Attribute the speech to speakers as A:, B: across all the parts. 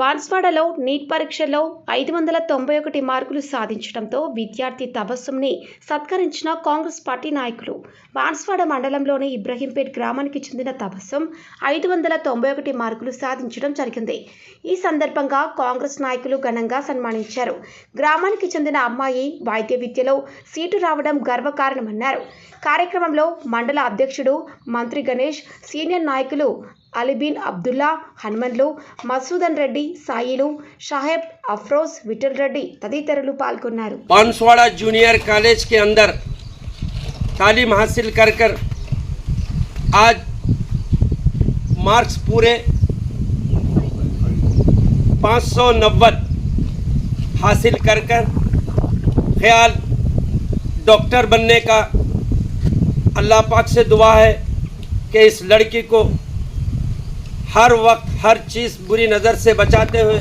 A: బాన్స్వాడలో neat పరీక్షలో ఐదు వందల తొంభై ఒకటి మార్కులు సాధించడంతో విద్యార్థి తబస్సుంని సత్కరించిన కాంగ్రెస్ పార్టీ నాయకులు. బాన్స్వాడ మండలంలోని ఇబ్రహీంపేట్ గ్రామానికి చెందిన తబస్సుం ఐదు వందల తొంభై ఒకటి మార్కులు సాధించడం జరిగింది. ఈ సందర్భంగా కాంగ్రెస్ నాయకులు ఘనంగా సన్మానించారు. గ్రామానికి చెందిన అమ్మాయి వైద్య విద్యలో సీటు రావడం గర్వకారణమన్నారు. కార్యక్రమంలో మండల అధ్యక్షుడు మంత్రి గణేష్ సీనియర్ నాయకులు అలీబీన్ అబ్దుల్లా హనుమన్లు మసూదన్ రెడ్డి సాయిలు షాహెబ్ అఫ్రోజ్ విఠల్ రెడ్డి తదితరులు పాల్గొన్నారు
B: बांसवाड़ा जूनियर कॉलेज के अंदर तालीम हासिल कर कर आज मार्क्स पूरे पाँच सौ नब्बे हासिल कर कर ख्याल डॉक्टर बनने का अल्लाह पाक से दुआ है कि इस लड़की को हर वक्त हर चीज़ बुरी नज़र से बचाते हुए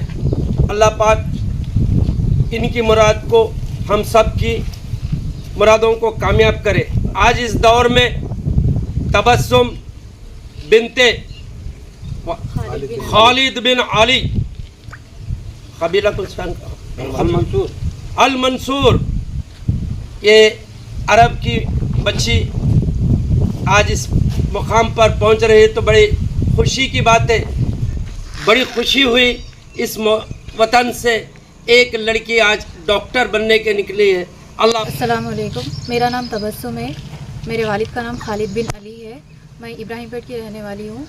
B: अल्लाह पाक इनकी मुराद को हम सब की मुरादों को कामयाब करे। आज इस दौर में तबस्सुम बिनते खालिद बिन अली कबीला मंसूर अल मंसूर ये अरब की बच्ची आज इस मुकाम पर पहुँच रही है तो बड़ी खुशी की बात। है बड़ी खुशी हुई इस वतन से। एक लड़की आज डॉक्टर बनने के निकली है। अल्लाह
C: असलकुम मेरा नाम तबस्सुम है। मेरे वालिद का नाम खालिद बिन अली है। मैं इब्राहिम पेट की रहने वाली हूँ।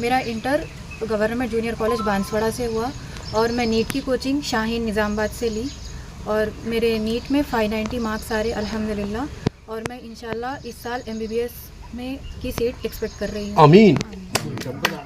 C: मेरा inter government junior college Banswada से हुआ और मैं नीट की कोचिंग शाहीन निज़ामबाद से ली और मेरे नीट में 590 मार्क्स आ रहे अल्हम्दुलिल्लाह। और मैं इंशाल्लाह इस साल एमबीबीएस में की सीट एक्सपेक्ट कर रही हूँ।
D: आमीन।
C: 全
D: 部がいっ。